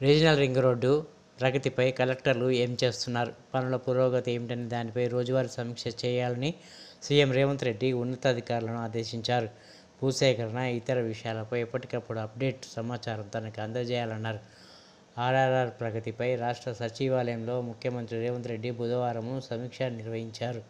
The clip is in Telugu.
రీజనల్ రింగ్ రోడ్డు ప్రగతిపై కలెక్టర్లు ఏం చేస్తున్నారు? పనుల పురోగతి ఏమిటనే దానిపై రోజువారీ సమీక్ష చేయాలని సీఎం రేవంత్ రెడ్డి ఉన్నతాధికారులను ఆదేశించారు. భూసేకరణ ఇతర విషయాలపై ఎప్పటికప్పుడు అప్డేట్ సమాచారం తనకు అందజేయాలన్నారు. ఆర్ఆర్ఆర్ ప్రగతిపై రాష్ట్ర సచివాలయంలో ముఖ్యమంత్రి రేవంత్ రెడ్డి బుధవారం సమీక్ష నిర్వహించారు.